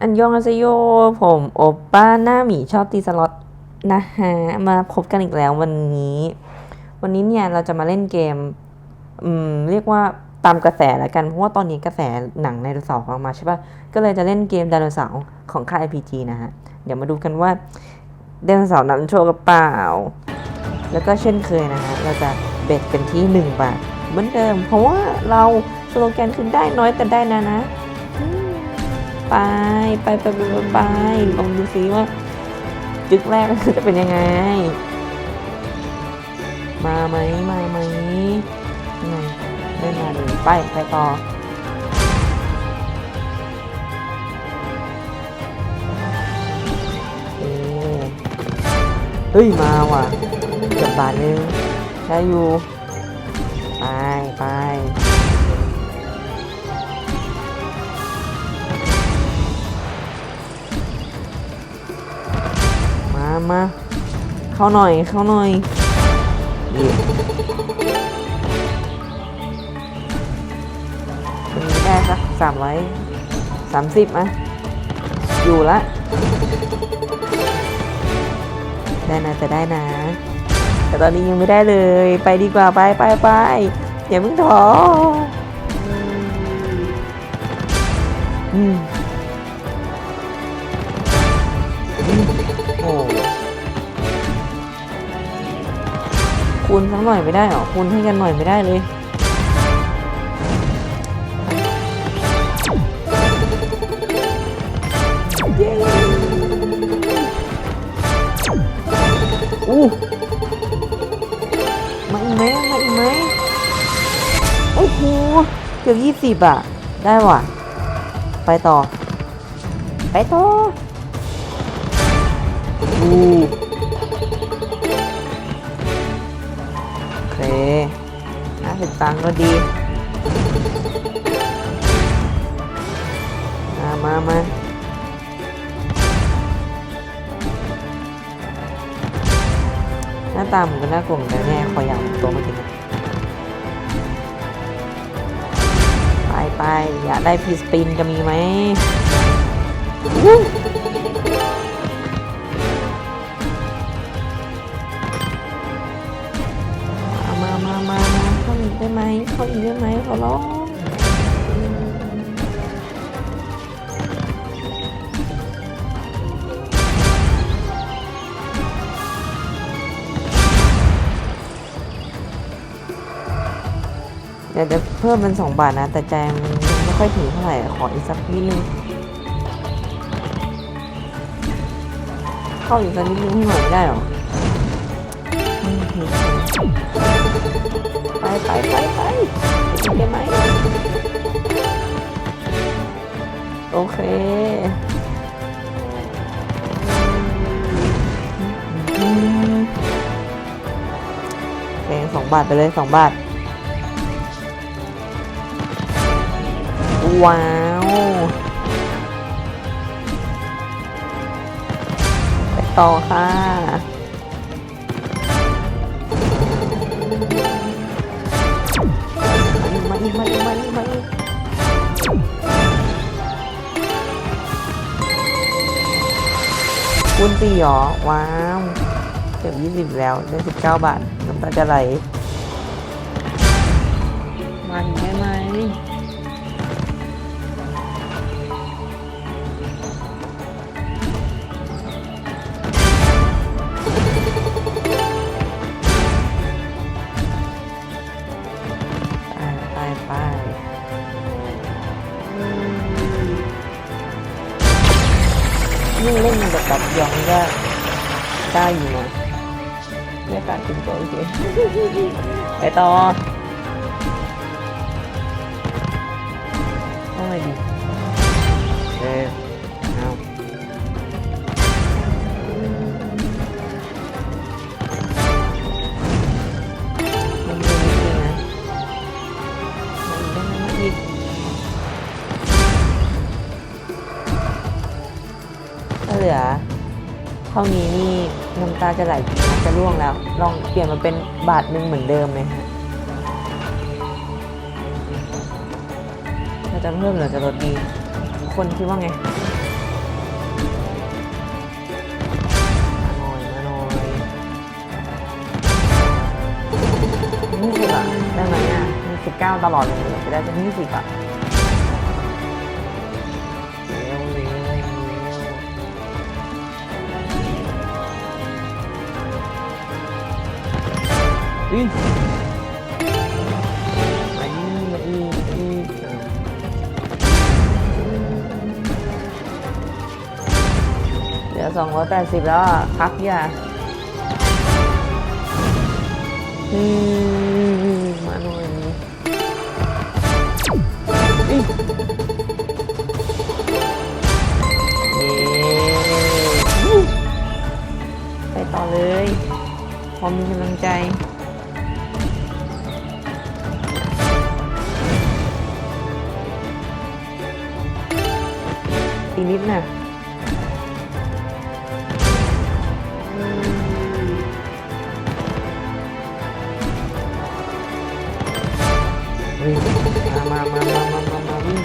อันยองอาเซโย ผมโอป้าหน้าหมีชอบตีสล็อตนะฮะ มาพบกันอีกแล้ววันนี้ วันนี้เนี่ยเราจะมาเล่นเกม อืม เรียกว่าตามกระแสแล้วกัน เพราะว่าตอนนี้กระแสหนังไดโนเสาร์ออกมาใช่ปะก็เลยจะเล่นเกมไดโนเสาร์ของค่าย RPG นะฮะ เดี๋ยวมาดูกันว่าไดโนเสาร์นั้นโชว์กระเปล่า แล้วก็เช่นเคยนะฮะ เราจะเบ็ดเป็นที่หนึ่งบาท เหมือนเดิม เพราะว่าเราสโลแกนคือได้น้อยแต่ได้นะนะ ไปไปไปไปไปลองดูซิว่าจึกแรกจะเป็นยังไง มาไหมมาไหมไงไม่มาเลยไปไปต่อเฮ้ยมาว่ะเกือบบาทนึงใช้อยู่ ไปไป มา เข้าหน่อย เข้าหน่อยวันนี้ได้สักสามร้อยสามสิบอะอยู่ละ ได้นะจะได้นะ แต่ตอนนี้ยังไม่ได้เลย ไปดีกว่า ไปไปไปอย่าเพิ่งท้อ หน่อยไม่ได้หรอคูณให้กันหน่อยไม่ได้เลยเย้อู้มาอีกไหมมาอีกไหมโอ้โหเกือบยี่สิบอะได้ว่ะ ไปต่อ ไปต่ออู้โอ เห้าสิบตังค์ก็ดีมามามาหน้าตามันก็น่ากลัวเหมือนกันแน่คอยาวตัวมาถึงไปไปอยากได้พีสปินจะมีไหม เดี๋ยวจะเพิ่มเป็นสองบาทนะ แต่ใจมันยังไม่ค่อยถึงเท่าไหร่ ขออีกสักนิดนึงเข้าอีกสักนิดนึงหน่อยไม่ได้หรอไปไปไปไปไปได้ไหมโอเคอืมโอเคสองบาทไปเลยสองบาท ว้าวไปต่อค่ะมาอีกมาอีกมาอีกมาอีกคูณสี่หรอ ว้าวเกือบยี่สิบแล้วได้สิบเก้าบาท น้ำตาจะไหลมาอีกได้ไหม ได้อยู่นะเรียกการถึงตัวโอเคไปต่อเอาไงดีเออเอาไม่ไม่ไม่นะมาอีกได้ไหมอีกถ้าเหลือเท่านี้นี่ น้ำตาจะไหลจะร่วงแล้ว ลองเปลี่ยนมาเป็นบาทหนึ่งเหมือนเดิมไหมฮะจะเพิ่มหรือจะลดดี คนคิดว่าไงยี่สิบอะได้ไหมอะยี่สิบเก้าตลอดเลยจะได้จป็นยี่สิบอะ อุ้ยมาอีมาอีอีเหลือสองร้อยแปดสิบแล้วอะพักอย่าอืมมาหน่อยอีเย้ไปต่อเลย พอมีกำลังใจ อีกนิดน่ะมเฮ้ยมามามามามามามาวิ่ง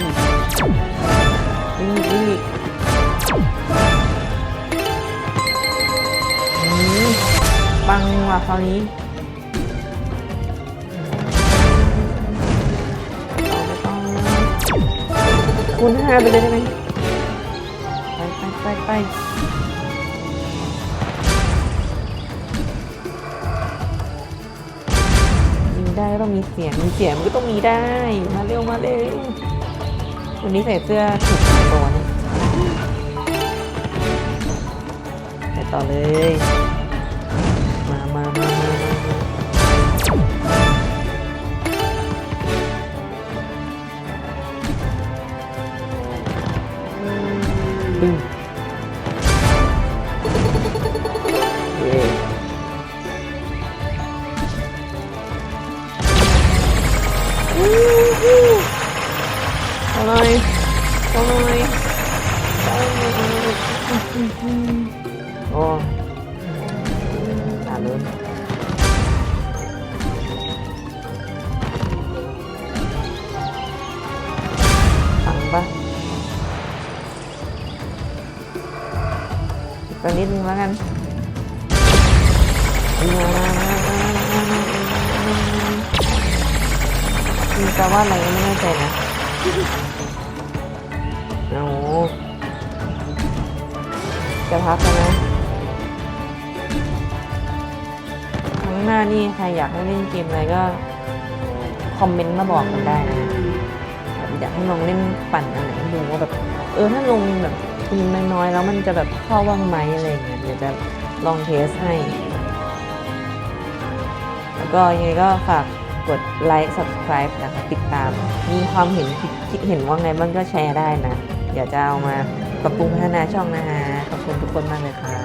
วิ่งวิ่งอืมปังว่ะคราวนี้ต่อไปต่อคูณห้าไปเลยได้ไหม ไปไปไปไปยิงได้ก็ต้องมีเสียงมีเสียงมันก็ต้องมีได้ มาเร็วมาเร็ววันนี้ใส่เสื้อถูกตัวนี่ไปต่อเลย โอ้ตาลุ้นฟังปะตัวนิดนึงแล้วกันมีแปลว่าอะไรไม่แน่ใจนะโอ้โห จะพักแล้วนะครั้งหน้านี่ใครอยากให้เล่นเกมอะไรก็ คอมเมนต์มาบอกกันได้นะแบบอยากให้ลองเล่นปั่นอันไหนให้ดูว่าแบบ เออถ้าลงแบบทีมน้อยๆแล้วมันจะแบบเข้าว่างไหมอะไรเงี้ยเดี๋ยวจะลองเทสให้ แล้วก็ยังไงก็ฝากกดไลค์ subscribe นะคะติดตาม มีความเห็นคิดคิดเห็นว่าไงบ้างก็แชร์ได้นะ เดี๋ยวจะเอามาปรับปรุงพัฒนาช่องนะคะ ขอบคุณทุกคนมากเลยค่ะ